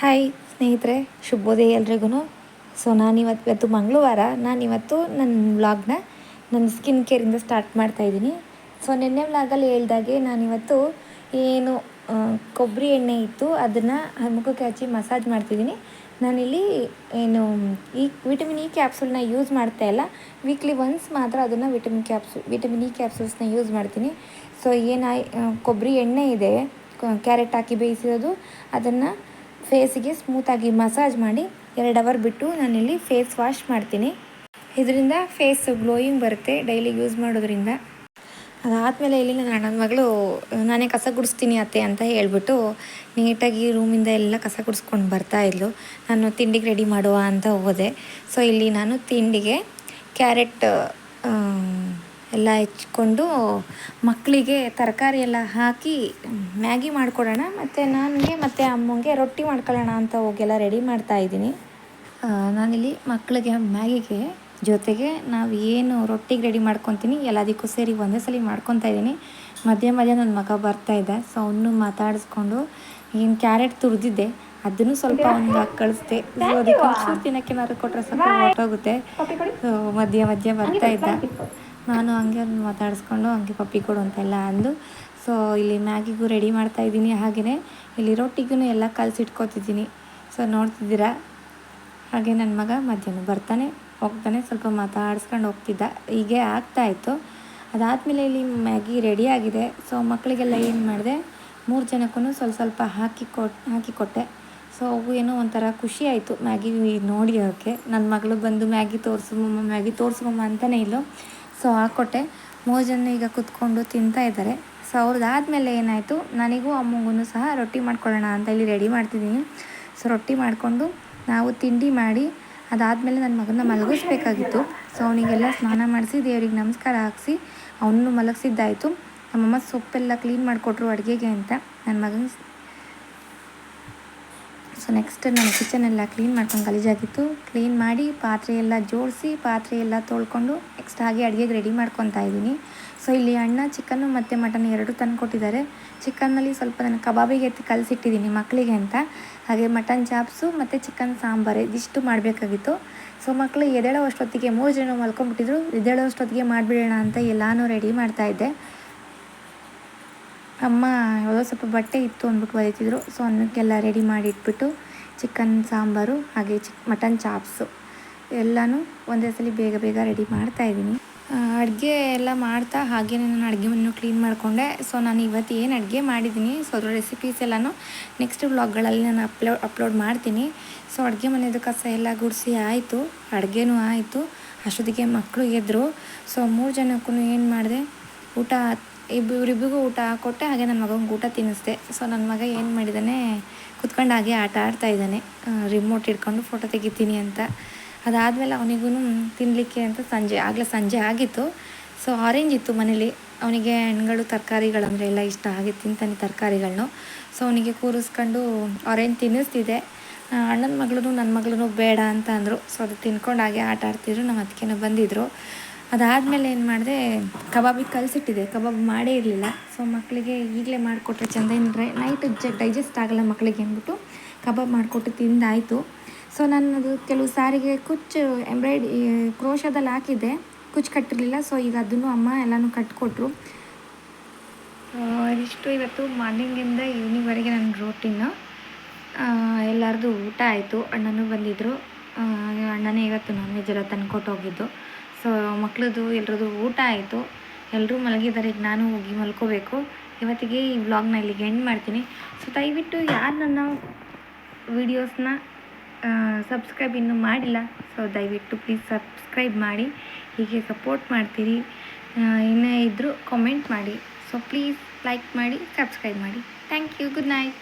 Hi ಸ್ನೇಹಿತರೆ, ಶುಭೋದಯ ಎಲ್ರಿಗೂ ಸೊ ನಾನಿವತ್ತು ಇವತ್ತು ಮಂಗಳವಾರ. ನಾನಿವತ್ತು ನನ್ನ ವ್ಲಾಗ್ನ ನನ್ನ ಸ್ಕಿನ್ ಕೇರಿಂದ ಸ್ಟಾರ್ಟ್ ಮಾಡ್ತಾಯಿದ್ದೀನಿ ಸೊ ನಿನ್ನೆ ವ್ಲಾಗಲ್ಲಿ ಹೇಳ್ದಾಗೆ ನಾನಿವತ್ತು ಏನು ಕೊಬ್ಬರಿ ಎಣ್ಣೆ ಇತ್ತು. ಅದನ್ನು ಮುಖಕ್ಕೆ ಹಚ್ಚಿ ಮಸಾಜ್ ಮಾಡ್ತಿದ್ದೀನಿ. ನಾನಿಲ್ಲಿ ಏನು, ಈ ವಿಟಮಿನ್ ಇ ಕ್ಯಾಪ್ಸೂಲ್ನ ಯೂಸ್ ಮಾಡ್ತಾ ಇಲ್ಲ. ವೀಕ್ಲಿ ಒನ್ಸ್ ಮಾತ್ರ ಅದನ್ನು ವಿಟಮಿನ್ ಕ್ಯಾಪ್ಸೂಲ್ ವಿಟಮಿನ್ ಇ ಕ್ಯಾಪ್ಸೂಲ್ಸ್ನ ಯೂಸ್ ಮಾಡ್ತೀನಿ. ಸೊ ಏನು ಕೊಬ್ಬರಿ ಎಣ್ಣೆ ಇದೆ. ಕ್ಯಾರೆಟ್ ಹಾಕಿ ಬೇಯಿಸಿರೋದು. ಅದನ್ನು ಫೇಸಿಗೆ ಸ್ಮೂತಾಗಿ ಮಸಾಜ್ ಮಾಡಿ ಎರಡು ಅವರ್ ಬಿಟ್ಟು ನಾನಿಲ್ಲಿ ಫೇಸ್ ವಾಶ್ ಮಾಡ್ತೀನಿ. ಇದರಿಂದ ಫೇಸ್ ಗ್ಲೋಯಿಂಗ್ ಬರುತ್ತೆ ಡೈಲಿ ಯೂಸ್ ಮಾಡೋದ್ರಿಂದ. ಅದಾದಮೇಲೆ ಇಲ್ಲಿ ನನ್ನ ಅಣ್ಣನ ಮಗಳು, ನಾನೇ ಕಸ ಗುಡಿಸ್ತೀನಿ ಅತ್ತೆ ಅಂತ ಹೇಳ್ಬಿಟ್ಟು ನೀಟಾಗಿ ರೂಮಿಂದ ಎಲ್ಲ ಕಸ ಗುಡಿಸ್ಕೊಂಡು ಬರ್ತಾ ಇದ್ಲು. ನಾನು ತಿಂಡಿಗೆ ರೆಡಿ ಮಾಡುವ ಅಂತ ಹೋದೆ. ಸೊ ಇಲ್ಲಿ ನಾನು ತಿಂಡಿಗೆ ಕ್ಯಾರೆಟ್ ಎಲ್ಲ ಹೆಚ್ಕೊಂಡು ಮಕ್ಕಳಿಗೆ ತರಕಾರಿ ಎಲ್ಲ ಹಾಕಿ ಮ್ಯಾಗಿ ಮಾಡಿಕೊಡೋಣ. ಮತ್ತು ನನಗೆ ಮತ್ತು ಅಮ್ಮಂಗೆ ರೊಟ್ಟಿ ಮಾಡ್ಕೊಳ್ಳೋಣ ಅಂತ ಹೋಗೆಲ್ಲ ರೆಡಿ ಮಾಡ್ತಾ ಇದ್ದೀನಿ. ಆ, ನಾನಿಲ್ಲಿ ಮಕ್ಕಳಿಗೆ ಮ್ಯಾಗಿಗೆ ಜೊತೆಗೆ ನಾವು ಏನು ರೊಟ್ಟಿಗೆ ರೆಡಿ ಮಾಡ್ಕೊತೀನಿ ಎಲ್ಲದಕ್ಕೂ ಸೇರಿ ಒಂದೇ ಸಲ ಮಾಡ್ಕೊತಾ ಇದ್ದೀನಿ. ಮಧ್ಯ ಮಧ್ಯ ನನ್ನ ಮಗ ಬರ್ತಾ ಇದ್ದೆ ಸೊ ಅವನು ಮಾತಾಡಿಸ್ಕೊಂಡು ಏನು ಕ್ಯಾರೆಟ್ ತುರಿದಿದ್ದೆ ಅದನ್ನು ಸ್ವಲ್ಪ ಒಂದು ಕಳಿಸ್ದೆ. ಸೊ ಅದಕ್ಕೆ ಒಂಚೂರು ತಿನ್ನಕ್ಕೆ ಏನಾದ್ರು ಕೊಟ್ಟರೆ ಸ್ವಲ್ಪ ಹೊರಟೋಗುತ್ತೆ. ಸೊ ಮಧ್ಯ ಮಧ್ಯ ಬರ್ತಾ ಇದ್ದ. ನಾನು ಹಂಗೆ ಅವ್ನ ಮಾತಾಡಿಸ್ಕೊಂಡು ಹಂಗೆ ಪಪ್ಪಿ ಕೊಡು ಅಂತೆಲ್ಲ ಅಂದು. ಸೊ ಇಲ್ಲಿ ಮ್ಯಾಗಿಗೂ ರೆಡಿ ಮಾಡ್ತಾ ಇದ್ದೀನಿ ಹಾಗೆಯೇ ಇಲ್ಲಿ ರೊಟ್ಟಿಗೂ ಎಲ್ಲ ಕಲಸಿಟ್ಕೋತಿದ್ದೀನಿ ಸೊ ನೋಡ್ತಿದ್ದೀರಾ? ಹಾಗೆ ನನ್ನ ಮಗ ಮಧ್ಯಾಹ್ನ ಬರ್ತಾನೆ, ಹೋಗ್ತಾನೆ, ಸ್ವಲ್ಪ ಮಾತಾಡಿಸ್ಕೊಂಡು ಹೋಗ್ತಿದ್ದ. ಹೀಗೆ ಆಗ್ತಾಯಿತ್ತು ಅದಾದಮೇಲೆ ಇಲ್ಲಿ ಮ್ಯಾಗಿ ರೆಡಿ ಆಗಿದೆ. ಸೊ ಮಕ್ಕಳಿಗೆಲ್ಲ ಏನು ಮಾಡಿದೆ? ಮೂರು ಜನಕ್ಕೂ ಸ್ವಲ್ಪ ಸ್ವಲ್ಪ ಹಾಕಿ ಕೊಟ್, ಹಾಕಿ ಕೊಟ್ಟೆ. ಸೊ ಅವು ಏನೋ ಒಂಥರ ಖುಷಿ ಆಯಿತು ಮ್ಯಾಗಿ ನೋಡಿ ಅವಕ್ಕೆ ನನ್ನ ಮಗಳು ಬಂದು ಮ್ಯಾಗಿ ತೋರಿಸು ಮ್ಯಾಗಿ ತೋರಿಸ್ಕೊಮ್ಮ ಅಂತಲೇ ಇಲ್ಲು. ಸೊ ಹಾಕ್ಕೊಟ್ಟೆ ಮೂರು ಜನ ಈಗ ಕುತ್ಕೊಂಡು ತಿಂತಾ ಇದ್ದಾರೆ. ಸೊ ಅವ್ರದ್ದಾದಮೇಲೆ ಏನಾಯಿತು? ನನಗೂ ಅಮ್ಮಂಗೂ ಸಹ ರೊಟ್ಟಿ ಮಾಡ್ಕೊಳ್ಳೋಣ ಅಂತ ಇಲ್ಲಿ ರೆಡಿ ಮಾಡ್ತಿದ್ದೀನಿ. ಸೊ ರೊಟ್ಟಿ ಮಾಡಿಕೊಂಡು ನಾವು ತಿಂಡಿ ಮಾಡಿ, ಅದಾದಮೇಲೆ ನನ್ನ ಮಗನ ಮಲಗಿಸ್ಬೇಕಾಗಿತ್ತು. ಸೊ ಅವನಿಗೆಲ್ಲ ಸ್ನಾನ ಮಾಡಿಸಿ, ದೇವ್ರಿಗೆ ನಮಸ್ಕಾರ ಹಾಕಿಸಿ ಅವನು ಮಲಗಿಸಿದ್ದಾಯಿತು. ನಮ್ಮಮ್ಮ ಸೊಪ್ಪೆಲ್ಲ ಕ್ಲೀನ್ ಮಾಡಿಕೊಟ್ರು ಅಡುಗೆಗೆ ಅಂತ. ನನ್ನ ಮಗನ ಸೊ ನೆಕ್ಸ್ಟ್ ನಾನು ಕಿಚನೆಲ್ಲ ಕ್ಲೀನ್ ಮಾಡ್ಕೊಂಡು ಗಲೀಜಾಗಿತ್ತು. ಕ್ಲೀನ್ ಮಾಡಿ ಪಾತ್ರೆ ಎಲ್ಲ ಜೋಡಿಸಿ ಪಾತ್ರೆ ಎಲ್ಲ ತೊಳ್ಕೊಂಡು ನೆಕ್ಸ್ಟ್ ಹಾಗೆ ಅಡುಗೆಗೆ ರೆಡಿ ಮಾಡ್ಕೊತಾ ಇದ್ದೀನಿ. ಸೊ ಇಲ್ಲಿ ಅಣ್ಣ ಚಿಕನ್ನು ಮತ್ತು ಮಟನ್ ಎರಡು ತಂದು ಕೊಟ್ಟಿದ್ದಾರೆ. ಚಿಕನ್ನಲ್ಲಿ ಸ್ವಲ್ಪ ನಾನು ಕಬಾಬಿಗೆ ಎತ್ತಿ ಕಲಸಿಟ್ಟಿದ್ದೀನಿ ಮಕ್ಕಳಿಗೆ ಅಂತ. ಹಾಗೆ ಮಟನ್ ಚಾಪ್ಸು ಮತ್ತು ಚಿಕನ್ ಸಾಂಬಾರು ಇದಿಷ್ಟು ಮಾಡಬೇಕಾಗಿತ್ತು. ಸೊ ಮಕ್ಕಳು ಎದ್ದೇಳೋ ಅಷ್ಟೊತ್ತಿಗೆ ಮೂರು ಜನ ಮಲ್ಕೊಂಡ್ಬಿಟ್ಟಿದ್ರು. ಎದ್ದೇಳೋ ಅಷ್ಟೊತ್ತಿಗೆ ಮಾಡಿಬಿಡೋಣ ಅಂತ ಎಲ್ಲನೂ ರೆಡಿ ಮಾಡ್ತಾಯಿದ್ದೆ ಅಮ್ಮ ಯಾವುದೋ ಸ್ವಲ್ಪ ಬಟ್ಟೆ ಇತ್ತು ಅಂದ್ಬಿಟ್ಟು ಒಲಿತಿದ್ರು ಸೊ ಅನ್ನಕ್ಕೆಲ್ಲ ರೆಡಿ ಮಾಡಿ ಇಟ್ಬಿಟ್ಟು ಚಿಕನ್ ಸಾಂಬಾರು, ಹಾಗೆ ಚಿಕ್ ಮಟನ್ ಚಾಪ್ಸು ಎಲ್ಲನೂ ಒಂದೇ ಸಲ ಬೇಗ ಬೇಗ ರೆಡಿ ಮಾಡ್ತಾ ಇದ್ದೀನಿ. ಅಡುಗೆ ಎಲ್ಲ ಮಾಡ್ತಾ ಹಾಗೆ ನಾನು ಅಡುಗೆ ಮನೆಯೂ ಕ್ಲೀನ್ ಮಾಡಿಕೊಂಡೆ. ಸೊ ನಾನು ಇವತ್ತು ಏನು ಅಡುಗೆ ಮಾಡಿದ್ದೀನಿ ಸೊ ಅದರ ರೆಸಿಪೀಸ್ ಎಲ್ಲನೂ ನೆಕ್ಸ್ಟ್ ವ್ಲಾಗ್ಗಳಲ್ಲಿ ನಾನು ಅಪ್ಲೋಡ್ ಅಪ್ಲೋಡ್ ಮಾಡ್ತೀನಿ. ಸೊ ಅಡುಗೆ ಮನೆಯದು ಕಸ ಎಲ್ಲ ಗುಡಿಸಿ ಆಯಿತು, ಅಡುಗೆನೂ ಆಯಿತು. ಅಷ್ಟೊತ್ತಿಗೆ ಮಕ್ಕಳು ಎದ್ದರು ಸೊ ಮೂರು ಜನಕ್ಕೂ ಏನು ಮಾಡಿದೆ, ಊಟ ಇಬ್ಬ ಊಟ ಕೊಟ್ಟೆ, ಹಾಗೆ ನನ್ನ ಮಗಂಗೆ ಊಟ ತಿನ್ನಿಸ್ದೆ. ಸೊ ನನ್ನ ಮಗ ಏನು ಮಾಡಿದ್ದಾನೆ ಕುತ್ಕೊಂಡು ಹಾಗೆ ಆಟ ಆಡ್ತಾ ಇದ್ದಾನೆ. ರಿಮೋಟ್ ಹಿಡ್ಕೊಂಡು ಫೋಟೋ ತೆಗಿತೀನಿ ಅಂತ. ಅದಾದಮೇಲೆ ಅವನಿಗೂ ತಿನ್ನಲಿಕ್ಕೆ ಅಂತ ಸಂಜೆ, ಆಗಲೇ ಸಂಜೆ ಆಗಿತ್ತು. ಸೊ ಆರೆಂಜ್ ಇತ್ತು ಮನೇಲಿ. ಅವನಿಗೆ ಹಣ್ಣುಗಳು ತರಕಾರಿಗಳು ಅಂದರೆ ಎಲ್ಲ ಇಷ್ಟ ಆಗಿ ತಿಂತಾನೆ ತರಕಾರಿಗಳನ್ನು ಸೊ ಅವನಿಗೆ ಕೂರಿಸ್ಕೊಂಡು ಆರೆಂಜ್ ತಿನ್ನಿಸ್ತಿದ್ದೆ ಅಣ್ಣನ ಮಗಳೂ ನನ್ನ ಮಗಳೂ ಬೇಡ ಅಂತ ಅಂದರು. ಸೊ ಅದು ತಿನ್ಕೊಂಡು ಹಾಗೆ ಆಟ ಆಡ್ತಿದ್ರು ನಮ್ಮ ಅದಕ್ಕೇನೋ ಬಂದಿದ್ದರು ಅದಾದಮೇಲೆ ಏನು ಮಾಡಿದೆ, ಕಬಾಬಿಗೆ ಕಲಸಿಟ್ಟಿದೆ. ಕಬಾಬ್ ಮಾಡೇ ಇರಲಿಲ್ಲ. ಸೊ ಮಕ್ಕಳಿಗೆ ಈಗಲೇ ಮಾಡಿಕೊಟ್ರೆ ಚೆಂದ ಏನಿದ್ರೆ ನೈಟ್ ಡೈಜೆಸ್ಟ್ ಆಗಲ್ಲ ಮಕ್ಕಳಿಗೆ ಅಂದ್ಬಿಟ್ಟು ಕಬಾಬ್ ಮಾಡಿಕೊಟ್ಟು ತಿಂದಾಯಿತು. ಸೊ ನಾನು ಅದು ಕೆಲವು ಸಾರಿಗೆ ಕುಚ್ಚು ಎಂಬ್ರಾಯ್ಡಿ ಕ್ರೋಶದಲ್ಲಿ ಹಾಕಿದ್ದೆ. ಕುಚ್ಚು ಕಟ್ಟಿರಲಿಲ್ಲ. ಸೊ ಈಗ ಅದನ್ನು ಅಮ್ಮ ಎಲ್ಲನೂ ಕಟ್ಕೊಟ್ರು. ಇಷ್ಟು ಇವತ್ತು ಮಾರ್ನಿಂಗಿಂದ ಈವ್ನಿಂಗ್ವರೆಗೆ ನನ್ನ ರೋಟಿನ್ನು ಎಲ್ಲರದು ಊಟ ಆಯಿತು. ಅಣ್ಣನೂ ಬಂದಿದ್ದರು ಅಣ್ಣನೇ ಇವತ್ತು ನಾನ್ ವೆಜ್ ಎಲ್ಲ ತಂದ್ಕೊಟ್ಟು ಹೋಗಿದ್ದು. ಸೊ ಮಕ್ಕಳದು ಎಲ್ರದ್ದು ಊಟ ಆಯಿತು. ಎಲ್ಲರೂ ಮಲಗಿದ್ದಾರೆ, ಈಗ ನಾನು ಹೋಗಿ ಮಲ್ಕೋಬೇಕು. ಇವತ್ತಿಗೆ ಈ ವ್ಲಾಗ್ನ ಇಲ್ಲಿಗೆ ಎಂಡ್ ಮಾಡ್ತೀನಿ. ಸೊ ದಯವಿಟ್ಟು ಯಾರು ನನ್ನ ವೀಡಿಯೋಸ್ನ ಸಬ್ಸ್ಕ್ರೈಬ್ ಇನ್ನೂ ಮಾಡಿಲ್ಲ ಸೊ ದಯವಿಟ್ಟು ಪ್ಲೀಸ್ ಸಬ್ಸ್ಕ್ರೈಬ್ ಮಾಡಿ. ಹೀಗೆ ಸಪೋರ್ಟ್ ಮಾಡ್ತೀರಿ. ಇನ್ನೇ ಇದ್ದರೂ ಕಾಮೆಂಟ್ ಮಾಡಿ. ಸೊ ಪ್ಲೀಸ್ ಲೈಕ್ ಮಾಡಿ ಸಬ್ಸ್ಕ್ರೈಬ್ ಮಾಡಿ. Thank you good night